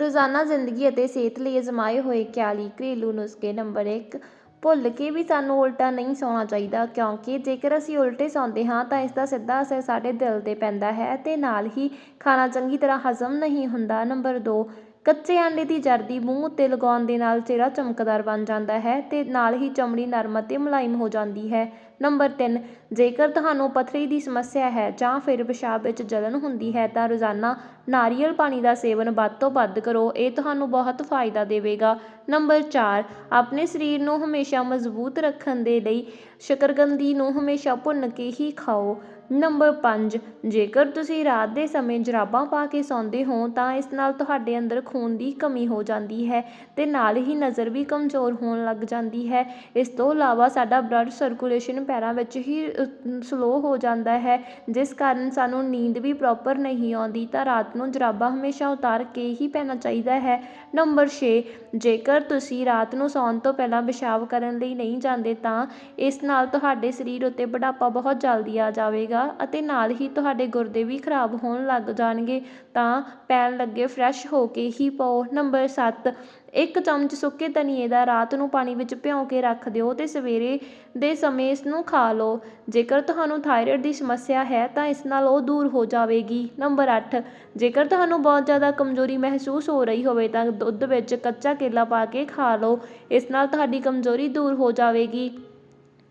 ਰੋਜ਼ਾਨਾ ਜ਼ਿੰਦਗੀ ਅਤੇ ਸਿਹਤ ਲਈ ਅਜ਼ਮਾਏ ਹੋਏ 41 ਘਰੇਲੂ ਨੁਸਖੇ ਨੰਬਰ 1 ਭੁੱਲ ਕੇ ਵੀ ਸਾਨੂੰ ਉਲਟਾ ਨਹੀਂ ਸੌਣਾ ਚਾਹੀਦਾ, ਕਿਉਂਕਿ ਜੇਕਰ ਅਸੀਂ ਉਲਟੇ ਸੌਂਦੇ ਹਾਂ ਤਾਂ ਇਸ ਦਾ ਸਿੱਧਾ ਅਸਰ ਸਾਡੇ ਦਿਲ 'ਤੇ ਪੈਂਦਾ ਹੈ ਅਤੇ ਨਾਲ ਹੀ ਖਾਣਾ ਚੰਗੀ ਤਰ੍ਹਾਂ ਹਜ਼ਮ ਨਹੀਂ ਹੁੰਦਾ। ਨੰਬਰ 2 ਕੱਚੇ ਆਂਡੇ ਦੀ ਜਰਦੀ ਮੂੰਹ ਉੱਤੇ ਲਗਾਉਣ ਦੇ ਨਾਲ ਚਿਹਰਾ ਚਮਕਦਾਰ ਬਣ ਜਾਂਦਾ ਹੈ ਅਤੇ ਨਾਲ ਹੀ ਚਮੜੀ ਨਰਮ ਅਤੇ ਮੁਲਾਇਮ ਹੋ ਜਾਂਦੀ ਹੈ। ਨੰਬਰ ਤਿੰਨ, ਜੇਕਰ ਤੁਹਾਨੂੰ ਪੱਥਰੀ ਦੀ ਸਮੱਸਿਆ ਹੈ ਜਾਂ ਫਿਰ ਪਿਸ਼ਾਬ ਵਿੱਚ ਜਲਨ ਹੁੰਦੀ ਹੈ ਤਾਂ ਰੋਜ਼ਾਨਾ ਨਾਰੀਅਲ ਪਾਣੀ ਦਾ ਸੇਵਨ ਵੱਧ ਤੋਂ ਵੱਧ ਕਰੋ, ਇਹ ਤੁਹਾਨੂੰ ਬਹੁਤ ਫਾਇਦਾ ਦੇਵੇਗਾ। ਨੰਬਰ ਚਾਰ, ਆਪਣੇ ਸਰੀਰ ਨੂੰ ਹਮੇਸ਼ਾ ਮਜ਼ਬੂਤ ਰੱਖਣ ਦੇ ਲਈ ਸ਼ਕਰਕੰਦੀ ਨੂੰ ਹਮੇਸ਼ਾ ਭੁੰਨ ਕੇ ਹੀ ਖਾਓ। ਨੰਬਰ 5 ਜੇਕਰ ਤੁਸੀਂ ਰਾਤ ਦੇ ਸਮੇਂ ਜਰਾਬਾਂ ਪਾ ਕੇ ਸੌਂਦੇ ਹੋ ਤਾਂ ਇਸ ਨਾਲ ਤੁਹਾਡੇ ਅੰਦਰ ਖੂਨ ਦੀ ਕਮੀ ਹੋ ਜਾਂਦੀ ਹੈ ਅਤੇ ਨਾਲ ਹੀ ਨਜ਼ਰ ਵੀ ਕਮਜ਼ੋਰ ਹੋਣ ਲੱਗ ਜਾਂਦੀ ਹੈ। ਇਸ ਤੋਂ ਇਲਾਵਾ ਸਾਡਾ ਬਲੱਡ ਸਰਕੂਲੇਸ਼ਨ ਪੈਰਾਂ ਵਿੱਚ ਹੀ ਸਲੋ ਹੋ ਜਾਂਦਾ ਹੈ। ਜਿਸ ਕਾਰਨ ਸਾਨੂੰ ਨੀਂਦ ਵੀ ਪ੍ਰੋਪਰ ਨਹੀਂ ਆਉਂਦੀ, ਤਾਂ ਰਾਤ ਨੂੰ ਜਰਾਬਾਂ ਹਮੇਸ਼ਾ ਉਤਾਰ ਕੇ ਹੀ ਪੈਣਾ ਚਾਹੀਦਾ ਹੈ। ਨੰਬਰ 6 ਜੇਕਰ ਤੁਸੀਂ ਰਾਤ ਨੂੰ ਸੌਣ ਤੋਂ ਪਹਿਲਾਂ ਪਿਸ਼ਾਬ ਕਰਨ ਲਈ ਨਹੀਂ ਜਾਂਦੇ, ਤਾਂ ਇਸ ਨਾਲ ਤੁਹਾਡੇ ਸਰੀਰ ਉੱਤੇ ਬੁਢਾਪਾ ਬਹੁਤ ਜਲਦੀ ਆ ਜਾਵੇਗਾ ਅਤੇ ਨਾਲ ਹੀ ਤੁਹਾਡੇ ਗੁਰਦੇ ਵੀ ਖਰਾਬ ਹੋਣ ਲੱਗ ਜਾਣਗੇ, ਤਾਂ ਪੈਣ ਲੱਗੇ ਫਰੈਸ਼ ਹੋ ਕੇ ਹੀ ਪਾਓ। ਨੰਬਰ 7 ਇੱਕ ਚਮਚ ਸੁੱਕੇ ਧਨੀਏ ਦਾ ਰਾਤ ਨੂੰ ਪਾਣੀ ਵਿੱਚ ਭਿਉਂ ਕੇ ਰੱਖ ਦਿਓ ਅਤੇ ਸਵੇਰੇ ਦੇ ਸਮੇਂ ਇਸ ਨੂੰ ਖਾ ਲਓ। ਜੇਕਰ ਤੁਹਾਨੂੰ ਥਾਇਰਾਇਡ ਦੀ ਸਮੱਸਿਆ ਹੈ ਤਾਂ ਇਸ ਨਾਲ ਉਹ ਦੂਰ ਹੋ ਜਾਵੇਗੀ। ਨੰਬਰ ਅੱਠ, ਜੇਕਰ ਤੁਹਾਨੂੰ ਬਹੁਤ ਜ਼ਿਆਦਾ ਕਮਜ਼ੋਰੀ ਮਹਿਸੂਸ ਹੋ ਰਹੀ ਹੋਵੇ ਤਾਂ ਦੁੱਧ ਵਿੱਚ ਕੱਚਾ ਕੇਲਾ ਪਾ ਕੇ ਖਾ ਲਓ। ਇਸ ਨਾਲ ਤੁਹਾਡੀ ਕਮਜ਼ੋਰੀ ਦੂਰ ਹੋ ਜਾਵੇਗੀ।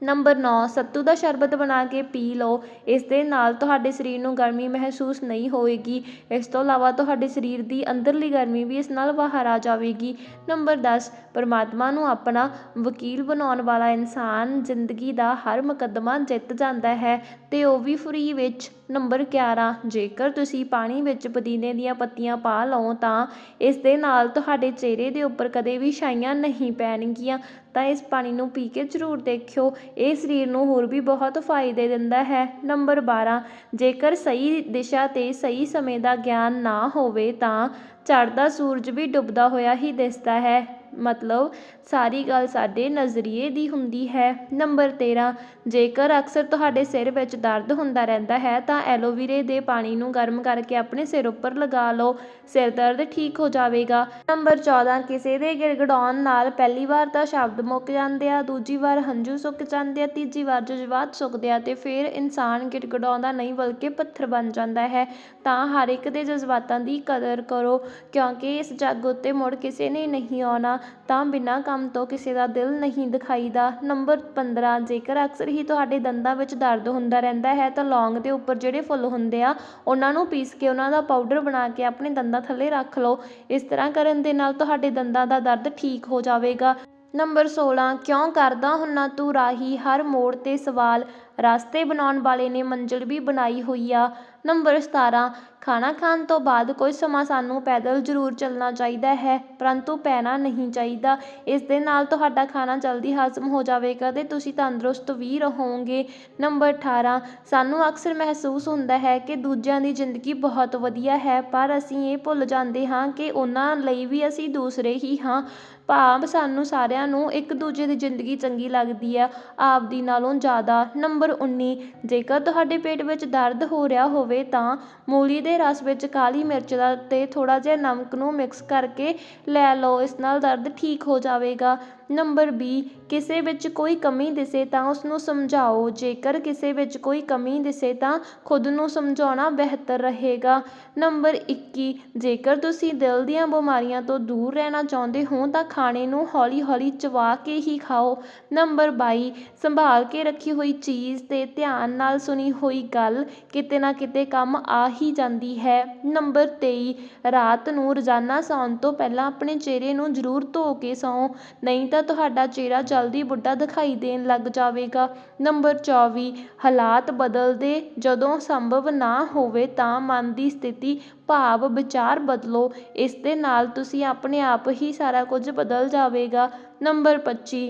ਨੰਬਰ ਨੌ, ਸੱਤੂ ਦਾ ਸ਼ਰਬਤ ਬਣਾ ਕੇ ਪੀ ਲਓ। ਇਸ ਦੇ ਨਾਲ ਤੁਹਾਡੇ ਸਰੀਰ ਨੂੰ ਗਰਮੀ ਮਹਿਸੂਸ ਨਹੀਂ ਹੋਵੇਗੀ ਇਸ ਤੋਂ ਇਲਾਵਾ ਤੁਹਾਡੇ ਸਰੀਰ ਦੀ ਅੰਦਰਲੀ ਗਰਮੀ ਵੀ ਇਸ ਨਾਲ ਬਾਹਰ ਆ ਜਾਵੇਗੀ। ਨੰਬਰ ਦਸ, ਪਰਮਾਤਮਾ ਨੂੰ ਆਪਣਾ ਵਕੀਲ ਬਣਾਉਣ ਵਾਲਾ ਇਨਸਾਨ ਜ਼ਿੰਦਗੀ ਦਾ ਹਰ ਮੁਕੱਦਮਾ ਜਿੱਤ ਜਾਂਦਾ ਹੈ ਅਤੇ ਉਹ ਵੀ ਫਰੀ ਵਿੱਚ ਨੰਬਰ 11 ਜੇਕਰ ਤੁਸੀਂ ਪਾਣੀ ਵਿੱਚ ਪੁਦੀਨੇ ਦੀਆਂ ਪੱਤੀਆਂ ਪਾ ਲਓ ਤਾਂ ਇਸ ਦੇ ਨਾਲ ਤੁਹਾਡੇ ਚਿਹਰੇ ਦੇ ਉੱਪਰ ਕਦੇ ਵੀ ਛਾਈਆਂ ਨਹੀਂ ਪੈਣਗੀਆਂ। ਤਾਂ ਇਸ ਪਾਣੀ ਨੂੰ ਪੀ ਕੇ ਜ਼ਰੂਰ ਦੇਖਿਓ। ਇਹ ਸਰੀਰ ਨੂੰ ਹੋਰ ਵੀ ਬਹੁਤ ਫਾਇਦੇ ਦਿੰਦਾ ਹੈ। ਨੰਬਰ 12 ਜੇਕਰ ਸਹੀ ਦਿਸ਼ਾ 'ਤੇ ਸਹੀ ਸਮੇਂ ਦਾ ਗਿਆਨ ਨਾ ਹੋਵੇ ਤਾਂ ਚੜ੍ਹਦਾ ਸੂਰਜ ਵੀ ਡੁੱਬਦਾ ਹੋਇਆ ਹੀ ਦਿਸਦਾ ਹੈ। ਮਤਲਬ ਸਾਰੀ ਗੱਲ ਸਾਡੇ ਨਜ਼ਰੀਏ ਦੀ ਹੁੰਦੀ ਹੈ। ਨੰਬਰ 13 ਜੇਕਰ ਅਕਸਰ ਤੁਹਾਡੇ ਸਿਰ ਵਿੱਚ ਦਰਦ ਹੁੰਦਾ ਰਹਿੰਦਾ ਹੈ, ਤਾਂ ਐਲੋਵੀਰੇ ਦੇ ਪਾਣੀ ਨੂੰ ਗਰਮ ਕਰਕੇ ਆਪਣੇ ਸਿਰ ਉੱਪਰ ਲਗਾ ਲਓ। ਸਿਰ ਦਰਦ ਠੀਕ ਹੋ ਜਾਵੇਗਾ। ਨੰਬਰ 14 ਕਿਸੇ ਦੇ ਗਿੜਗੜਾਉਣ ਨਾਲ ਪਹਿਲੀ ਵਾਰ ਤਾਂ ਸ਼ਬਦ ਮੁੱਕ ਜਾਂਦੇ ਆ, ਦੂਜੀ ਵਾਰ ਹੰਝੂ ਸੁੱਕ ਜਾਂਦੇ ਆ, ਤੀਜੀ ਵਾਰ ਜਜ਼ਬਾਤ ਸੁੱਕਦੇ ਆ ਅਤੇ ਫਿਰ ਇਨਸਾਨ ਗਿੜਗੜਾਉਂਦਾ ਨਹੀਂ ਬਲਕਿ ਪੱਥਰ ਬਣ ਜਾਂਦਾ ਹੈ। ਤਾਂ ਹਰ ਇੱਕ ਦੇ ਜਜ਼ਬਾਤਾਂ ਦੀ ਕਦਰ ਕਰੋ, ਕਿਉਂਕਿ ਇਸ ਜੱਗ ਉੱਤੇ ਮੁੜ ਕਿਸੇ ਨੇ ਨਹੀਂ ਆਉਣਾ। ਤਾਂ ਬਿਨਾਂ ਕੰਮ ਤੋਂ ਕਿਸੇ ਦਾ ਦਿਲ ਨਹੀਂ ਦਿਖਾਈਦਾ। ਨੰਬਰ 15 ਜੇਕਰ ਅਕਸਰ ਹੀ ਤੁਹਾਡੇ ਦੰਦਾਂ ਵਿੱਚ ਦਰਦ ਹੁੰਦਾ ਰਹਿੰਦਾ ਹੈ, ਤਾਂ ਲੌਂਗ ਦੇ ਉੱਪਰ ਜਿਹੜੇ ਫੁੱਲ ਹੁੰਦੇ ਆ, ਉਹਨਾਂ ਨੂੰ ਪੀਸ ਕੇ ਉਹਨਾਂ ਦਾ ਪਾਊਡਰ ਬਣਾ ਕੇ ਆਪਣੇ ਦੰਦਾਂ ਥੱਲੇ ਰੱਖ ਲਓ। ਇਸ ਤਰ੍ਹਾਂ ਕਰਨ ਦੇ ਨਾਲ ਤੁਹਾਡੇ ਦੰਦਾਂ ਦਾ ਦਰਦ ਠੀਕ ਹੋ ਜਾਵੇਗਾ। ਨੰਬਰ 16 ਕਿਉਂ ਕਰਦਾ ਹੁੰਨਾ ਤੂੰ ਰਾਹੀ? ਹਰ ਮੋੜ 'ਤੇ ਸਵਾਲ। ਰਸਤੇ ਬਣਾਉਣ ਵਾਲੇ ਨੇ ਮੰਜ਼ਿਲ ਵੀ ਬਣਾਈ ਹੋਈ ਆ। ਨੰਬਰ 17 ਖਾਣਾ ਖਾਣ ਤੋਂ ਬਾਅਦ ਕੁਝ ਸਮਾਂ ਸਾਨੂੰ ਪੈਦਲ ਜ਼ਰੂਰ ਚੱਲਣਾ ਚਾਹੀਦਾ ਹੈ, ਪਰੰਤੂ ਪੈਣਾ ਨਹੀਂ ਚਾਹੀਦਾ। ਇਸ ਦੇ ਨਾਲ ਤੁਹਾਡਾ ਖਾਣਾ ਜਲਦੀ ਹਜ਼ਮ ਹੋ ਜਾਵੇਗਾ ਅਤੇ ਤੁਸੀਂ ਤੰਦਰੁਸਤ ਵੀ ਰਹੋਗੇ। ਨੰਬਰ 18 ਸਾਨੂੰ ਅਕਸਰ ਮਹਿਸੂਸ ਹੁੰਦਾ ਹੈ ਕਿ ਦੂਜਿਆਂ ਦੀ ਜ਼ਿੰਦਗੀ ਬਹੁਤ ਵਧੀਆ ਹੈ, ਪਰ ਅਸੀਂ ਇਹ ਭੁੱਲ ਜਾਂਦੇ ਹਾਂ ਕਿ ਉਹਨਾਂ ਲਈ ਵੀ ਅਸੀਂ ਦੂਸਰੇ ਹੀ ਹਾਂ। ਭਾਵ ਸਾਨੂੰ ਸਾਰਿਆਂ ਨੂੰ ਇੱਕ ਦੂਜੇ ਦੀ ਜ਼ਿੰਦਗੀ ਚੰਗੀ ਲੱਗਦੀ ਆ ਆਪਦੀ ਨਾਲੋਂ ਜ਼ਿਆਦਾ। ਨੰਬਰ 19 ਜੇਕਰ ਤੁਹਾਡੇ ਪੇਟ ਵਿੱਚ ਦਰਦ ਹੋ ਰਿਹਾ ਹੋਵੇ ਤਾਂ ਮੂਲੀ ਦੇ ਰਸ ਵਿੱਚ ਕਾਲੀ ਮਿਰਚ ਦਾ ਅਤੇ ਥੋੜ੍ਹਾ ਜਿਹਾ ਨਮਕ ਨੂੰ ਮਿਕਸ ਕਰਕੇ ਲੈ ਲਓ, ਇਸ ਨਾਲ ਦਰਦ ਠੀਕ ਹੋ ਜਾਵੇਗਾ। ਨੰਬਰ ਬੀ ਕਿਸੇ ਵਿੱਚ ਕੋਈ ਕਮੀ ਦਿਸੇ ਤਾਂ ਉਸ ਨੂੰ ਸਮਝਾਓ। ਜੇਕਰ ਕਿਸੇ ਵਿੱਚ ਕੋਈ ਕਮੀ ਦਿਸੇ ਤਾਂ ਖੁਦ ਨੂੰ ਸਮਝਾਉਣਾ ਬਿਹਤਰ ਰਹੇਗਾ। ਨੰਬਰ 21 ਜੇਕਰ ਤੁਸੀਂ ਦਿਲ ਦੀਆਂ ਬਿਮਾਰੀਆਂ ਤੋਂ ਦੂਰ ਰਹਿਣਾ ਚਾਹੁੰਦੇ ਹੋ ਤਾਂ ਖਾਣੇ ਨੂੰ ਹੌਲੀ ਹੌਲੀ ਚਵਾ ਕੇ ਹੀ ਖਾਓ। ਨੰਬਰ 22 ਸੰਭਾਲ ਕੇ ਰੱਖੀ ਹੋਈ ਚੀਜ਼ ਅਤੇ ਧਿਆਨ ਨਾਲ ਸੁਣੀ ਹੋਈ ਗੱਲ ਕਿਤੇ ਨਾ ਕਿਤੇ ਕੰਮ ਆ ਹੀ ਜਾਂਦੀ ਹੈ। ਨੰਬਰ 23 ਰਾਤ ਨੂੰ ਰੋਜ਼ਾਨਾ ਸੌਣ ਤੋਂ ਪਹਿਲਾਂ ਆਪਣੇ ਚਿਹਰੇ ਨੂੰ ਜ਼ਰੂਰ ਧੋ ਕੇ ਸੌਂ। ਨਹੀਂ ਤਾਂ ਤੁਹਾਡਾ ਚਿਹਰਾ ਜਲਦੀ ਬੁੱਢਾ ਦਿਖਾਈ ਦੇਣ ਲੱਗ ਜਾਵੇਗਾ। ਨੰਬਰ 24 ਹਾਲਾਤ ਬਦਲਦੇ ਜਦੋਂ ਸੰਭਵ ਨਾ ਹੋਵੇ ਤਾਂ ਮਨ ਦੀ ਸਥਿਤੀ, ਭਾਵ, ਵਿਚਾਰ ਬਦਲੋ। ਇਸ ਦੇ ਨਾਲ ਤੁਸੀਂ ਆਪਣੇ ਆਪ ਹੀ ਸਾਰਾ ਕੁਝ ਬਦਲ ਜਾਵੇਗਾ। ਨੰਬਰ 25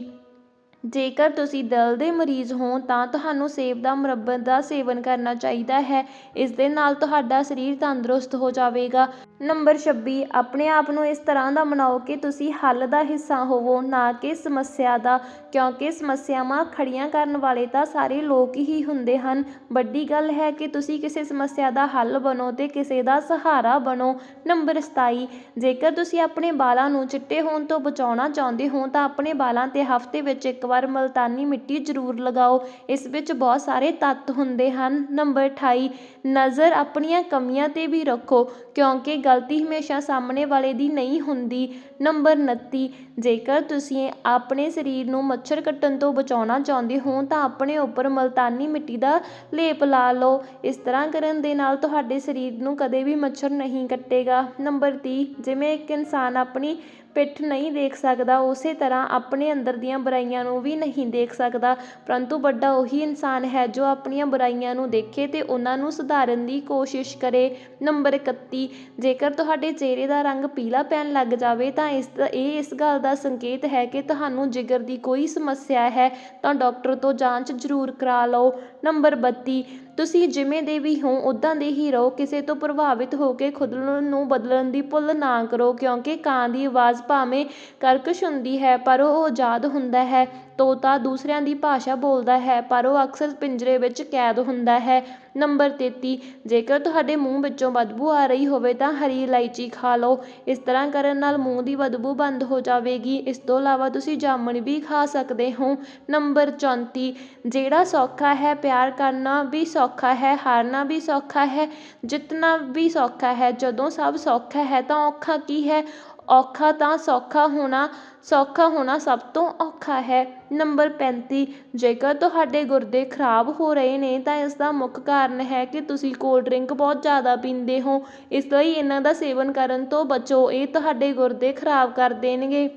ਜੇਕਰ ਤੁਸੀਂ ਦਿਲ ਦੇ ਮਰੀਜ਼ ਹੋ ਤਾਂ ਤੁਹਾਨੂੰ ਸੇਬ ਦਾ ਮੁਰੱਬਤ ਦਾ ਸੇਵਨ ਕਰਨਾ ਚਾਹੀਦਾ ਹੈ। ਇਸ ਦੇ ਨਾਲ ਤੁਹਾਡਾ ਸਰੀਰ ਤੰਦਰੁਸਤ ਹੋ ਜਾਵੇਗਾ। ਨੰਬਰ 26 ਆਪਣੇ ਆਪ ਨੂੰ ਇਸ ਤਰ੍ਹਾਂ ਦਾ ਮਨਾਓ ਕਿ ਤੁਸੀਂ ਹੱਲ ਦਾ ਹਿੱਸਾ ਹੋਵੋ, ਨਾ ਕਿ ਸਮੱਸਿਆ ਦਾ, ਕਿਉਂਕਿ ਸਮੱਸਿਆਵਾਂ ਖੜੀਆਂ ਕਰਨ ਵਾਲੇ ਤਾਂ ਸਾਰੇ ਲੋਕ ਹੀ ਹੁੰਦੇ ਹਨ। ਵੱਡੀ ਗੱਲ ਹੈ ਕਿ ਤੁਸੀਂ ਕਿਸੇ ਸਮੱਸਿਆ ਦਾ ਹੱਲ ਬਣੋ ਤੇ ਕਿਸੇ ਦਾ ਸਹਾਰਾ ਬਣੋ। ਨੰਬਰ 27 ਜੇਕਰ ਤੁਸੀਂ ਆਪਣੇ ਬਾਲਾਂ ਨੂੰ ਚਿੱਟੇ ਹੋਣ ਤੋਂ ਬਚਾਉਣਾ ਚਾਹੁੰਦੇ ਹੋ, ਤਾਂ ਆਪਣੇ ਬਾਲਾਂ 'ਤੇ ਹਫ਼ਤੇ ਵਿੱਚ ਇੱਕ ਵਾਰ ਮਲਤਾਨੀ ਮਿੱਟੀ ਜ਼ਰੂਰ ਲਗਾਓ। ਇਸ ਵਿੱਚ ਬਹੁਤ ਸਾਰੇ ਤੱਤ ਹੁੰਦੇ ਹਨ। ਨੰਬਰ 28 ਨਜ਼ਰ ਆਪਣੀਆਂ ਕਮੀਆਂ 'ਤੇ ਵੀ ਰੱਖੋ, ਕਿਉਂਕਿ ਗਲਤੀ ਹਮੇਸ਼ਾ ਸਾਹਮਣੇ ਵਾਲੇ ਦੀ ਨਹੀਂ ਹੁੰਦੀ। ਨੰਬਰ 29 ਜੇਕਰ ਤੁਸੀਂ ਆਪਣੇ ਸਰੀਰ ਨੂੰ ਮੱਛਰ ਕੱਟਣ ਤੋਂ ਬਚਾਉਣਾ ਚਾਹੁੰਦੇ ਹੋ, ਤਾਂ ਆਪਣੇ ਉੱਪਰ ਮੁਲਤਾਨੀ ਮਿੱਟੀ ਦਾ ਲੇਪ ਲਾ ਲਓ। ਇਸ ਤਰ੍ਹਾਂ ਕਰਨ ਦੇ ਨਾਲ ਤੁਹਾਡੇ ਸਰੀਰ ਨੂੰ ਕਦੇ ਵੀ ਮੱਛਰ ਨਹੀਂ ਕੱਟੇਗਾ। ਨੰਬਰ ਤੀਹ, ਜਿਵੇਂ ਇੱਕ ਇਨਸਾਨ ਆਪਣੀ ਪਿੱਠ ਨਹੀਂ ਦੇਖ ਸਕਦਾ, ਉਸੇ ਤਰ੍ਹਾਂ ਆਪਣੇ ਅੰਦਰ ਦੀਆਂ ਬੁਰਾਈਆਂ ਨੂੰ ਵੀ ਨਹੀਂ ਦੇਖ ਸਕਦਾ। ਪਰੰਤੂ ਵੱਡਾ ਉਹੀ ਇਨਸਾਨ ਹੈ ਜੋ ਆਪਣੀਆਂ ਬੁਰਾਈਆਂ ਨੂੰ ਦੇਖੇ ਅਤੇ ਉਹਨਾਂ ਨੂੰ ਸੁਧਾਰਨ ਦੀ ਕੋਸ਼ਿਸ਼ ਕਰੇ। ਨੰਬਰ 31 ਜੇਕਰ ਤੁਹਾਡੇ ਚਿਹਰੇ ਦਾ ਰੰਗ ਪੀਲਾ ਪੈਣ ਲੱਗ ਜਾਵੇ ਤਾਂ ਇਸ ਇਹ ਇਸ ਗੱਲ ਦਾ ਸੰਕੇਤ ਹੈ ਕਿ ਤੁਹਾਨੂੰ ਜਿਗਰ ਦੀ ਕੋਈ ਸਮੱਸਿਆ ਹੈ ਤਾਂ ਡਾਕਟਰ ਤੋਂ ਜਾਂਚ ਜ਼ਰੂਰ ਕਰਾ ਲਓ। ਨੰਬਰ 32 ਤੁਸੀਂ ਜਿਵੇਂ ਦੇ ਵੀ ਹੋ ਉੱਦਾਂ ਦੇ ਹੀ ਰਹੋ। ਕਿਸੇ ਤੋਂ ਪ੍ਰਭਾਵਿਤ ਹੋ ਕੇ ਖੁਦ ਨੂੰ ਬਦਲਣ ਦੀ ਭੁੱਲ ਨਾ ਕਰੋ, ਕਿਉਂਕਿ ਕਾਂ ਦੀ ਆਵਾਜ਼ ਭਾਵੇਂ ਕਰਕਸ਼ ਹੁੰਦੀ ਹੈ, ਪਰ ਉਹ ਆਜ਼ਾਦ ਹੁੰਦਾ ਹੈ। ਤੋਤਾ ਦੂਸਰਿਆਂ ਦੀ ਭਾਸ਼ਾ ਬੋਲਦਾ ਹੈ, ਪਰ ਉਹ ਅਕਸਰ ਪਿੰਜਰੇ ਵਿੱਚ ਕੈਦ ਹੁੰਦਾ ਹੈ। ਨੰਬਰ 33 ਜੇਕਰ ਤੁਹਾਡੇ ਮੂੰਹ ਵਿੱਚੋਂ ਬਦਬੂ ਆ ਰਹੀ ਹੋਵੇ ਤਾਂ ਹਰੀ ਇਲਾਇਚੀ ਖਾ ਲਓ। ਇਸ ਤਰ੍ਹਾਂ ਕਰਨ ਨਾਲ ਮੂੰਹ ਦੀ ਬਦਬੂ ਬੰਦ ਹੋ ਜਾਵੇਗੀ। ਇਸ ਤੋਂ ਇਲਾਵਾ ਤੁਸੀਂ ਜਾਮਣ ਵੀ ਖਾ ਸਕਦੇ ਹੋ। ਨੰਬਰ 34 ਜਿਹੜਾ ਸੌਖਾ ਹੈ, ਪਿਆਰ ਕਰਨਾ ਵੀ ਸੌਖਾ ਹੈ, ਹਾਰਨਾ ਵੀ ਸੌਖਾ ਹੈ, ਜਿੱਤਣਾ ਵੀ ਸੌਖਾ ਹੈ। ਜਦੋਂ ਸਭ ਸੌਖਾ ਹੈ ਤਾਂ ਔਖਾ ਕੀ ਹੈ? ਔਖਾ ਤਾਂ ਸੌਖਾ ਹੋਣਾ ਸੌਖਾ ਹੋਣਾ ਸਭ ਤੋਂ ਔਖਾ ਹੈ। ਨੰਬਰ 35 ਜੇਕਰ ਤੁਹਾਡੇ ਗੁਰਦੇ ਖਰਾਬ ਹੋ ਰਹੇ ਨੇ, ਤਾਂ ਇਸ ਦਾ ਮੁੱਖ ਕਾਰਨ ਹੈ ਕਿ ਤੁਸੀਂ ਕੋਲਡ ਡਰਿੰਕ ਬਹੁਤ ਜ਼ਿਆਦਾ ਪੀਂਦੇ ਹੋ। ਇਸ ਲਈ ਇਹਨਾਂ ਦਾ ਸੇਵਨ ਕਰਨ ਤੋਂ ਬਚੋ। ਇਹ ਤੁਹਾਡੇ ਗੁਰਦੇ ਖਰਾਬ ਕਰ ਦੇਣਗੇ।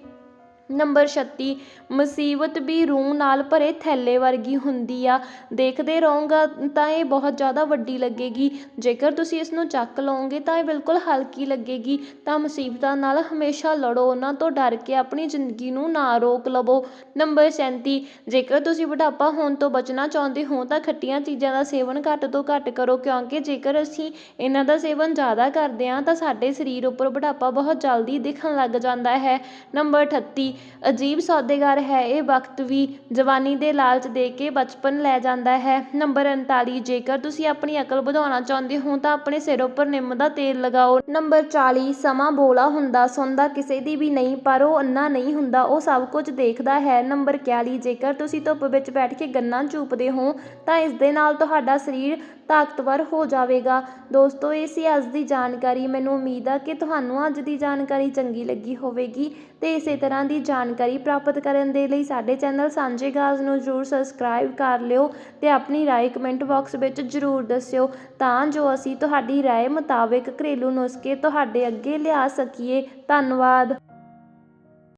ਨੰਬਰ 36 ਮੁਸੀਬਤ ਵੀ ਰੂਹ ਨਾਲ ਭਰੇ ਥੈਲੇ ਵਰਗੀ ਹੁੰਦੀ ਆ। ਦੇਖਦੇ ਰਹੋਗਾ ਤਾਂ ਇਹ ਬਹੁਤ ਜ਼ਿਆਦਾ ਵੱਡੀ ਲੱਗੇਗੀ। ਜੇਕਰ ਤੁਸੀਂ ਇਸ ਨੂੰ ਚੱਕ ਲਓਗੇ ਤਾਂ ਇਹ ਬਿਲਕੁਲ ਹਲਕੀ ਲੱਗੇਗੀ। ਤਾਂ ਮੁਸੀਬਤਾਂ ਨਾਲ ਹਮੇਸ਼ਾ ਲੜੋ, ਉਹਨਾਂ ਤੋਂ ਡਰ ਕੇ ਆਪਣੀ ਜ਼ਿੰਦਗੀ ਨੂੰ ਨਾ ਰੋਕ ਲਵੋ। ਨੰਬਰ 37 ਜੇਕਰ ਤੁਸੀਂ ਬੁਢਾਪਾ ਹੋਣ ਤੋਂ ਬਚਣਾ ਚਾਹੁੰਦੇ ਹੋ ਤਾਂ ਖੱਟੀਆਂ ਚੀਜ਼ਾਂ ਦਾ ਸੇਵਨ ਘੱਟ ਤੋਂ ਘੱਟ ਕਰੋ, ਕਿਉਂਕਿ ਜੇਕਰ ਅਸੀਂ ਇਹਨਾਂ ਦਾ ਸੇਵਨ ਜ਼ਿਆਦਾ ਕਰਦੇ ਹਾਂ ਤਾਂ ਸਾਡੇ ਸਰੀਰ ਉੱਪਰ ਬੁਢਾਪਾ ਬਹੁਤ ਜਲਦੀ ਦਿਖਣ ਲੱਗ ਜਾਂਦਾ ਹੈ। ਨੰਬਰ 38 ਅਜੀਬ ਸੌਦੇਗਰ ਹੈ ਇਹ ਵਕਤ ਵੀ। ਜਵਾਨੀ ਦੇ ਲਾਲਚ ਦੇ ਕੇ ਬਚਪਨ ਲੈ ਜਾਂਦਾ ਹੈ। ਨੰਬਰ 39 ਜੇਕਰ ਤੁਸੀਂ ਆਪਣੀ ਅਕਲ ਵਧਾਉਣਾ ਚਾਹੁੰਦੇ ਹੋ ਤਾਂ ਆਪਣੇ ਸਿਰ ਉੱਪਰ ਨਿੰਮ ਦਾ ਤੇਲ ਲਗਾਓ। ਨੰਬਰ 40 ਸਮਾਂ ਬੋਲਾ ਹੁੰਦਾ, ਸੁਣਦਾ ਕਿਸੇ ਦੀ ਵੀ ਨਹੀਂ, ਪਰ ਉਹ ਅੰਨਾ ਨਹੀਂ ਹੁੰਦਾ, ਉਹ ਸਭ ਕੁਝ ਦੇਖਦਾ ਹੈ। ਨੰਬਰ 41 ਜੇਕਰ ਤੁਸੀਂ ਧੁੱਪ ਵਿੱਚ ਬੈਠ ਕੇ ਗੰਨਾ ਚੂਪਦੇ ਹੋ, ਤਾਂ ਇਸ ਦੇ ਨਾਲ ਤੁਹਾਡਾ ਸਰੀਰ ਤਾਕਤਵਰ ਹੋ ਜਾਵੇਗਾ। ਦੋਸਤੋ, ਇਹ ਸੀ ਅੱਜ ਦੀ ਜਾਣਕਾਰੀ। ਮੈਨੂੰ ਉਮੀਦ ਆ ਕਿ ਤੁਹਾਨੂੰ ਅੱਜ ਦੀ ਜਾਣਕਾਰੀ ਚੰਗੀ ਲੱਗੀ ਹੋਵੇਗੀ। ਅਤੇ ਇਸੇ ਤਰ੍ਹਾਂ ਦੀ ਜਾਣਕਾਰੀ ਪ੍ਰਾਪਤ ਕਰਨ ਦੇ ਲਈ ਸਾਡੇ ਚੈਨਲ ਸਾਂਝੇ ਗਾਜ਼ ਨੂੰ ਜ਼ਰੂਰ ਸਬਸਕ੍ਰਾਈਬ ਕਰ ਲਿਓ ਅਤੇ ਆਪਣੀ ਰਾਏ ਕਮੈਂਟ ਬਾਕਸ ਵਿੱਚ ਜ਼ਰੂਰ ਦੱਸਿਓ ਤਾਂ ਜੋ ਅਸੀਂ ਤੁਹਾਡੀ ਰਾਏ ਮੁਤਾਬਿਕ ਘਰੇਲੂ ਨੁਸਖੇ ਤੁਹਾਡੇ ਅੱਗੇ ਲਿਆ ਸਕੀਏ। ਧੰਨਵਾਦ।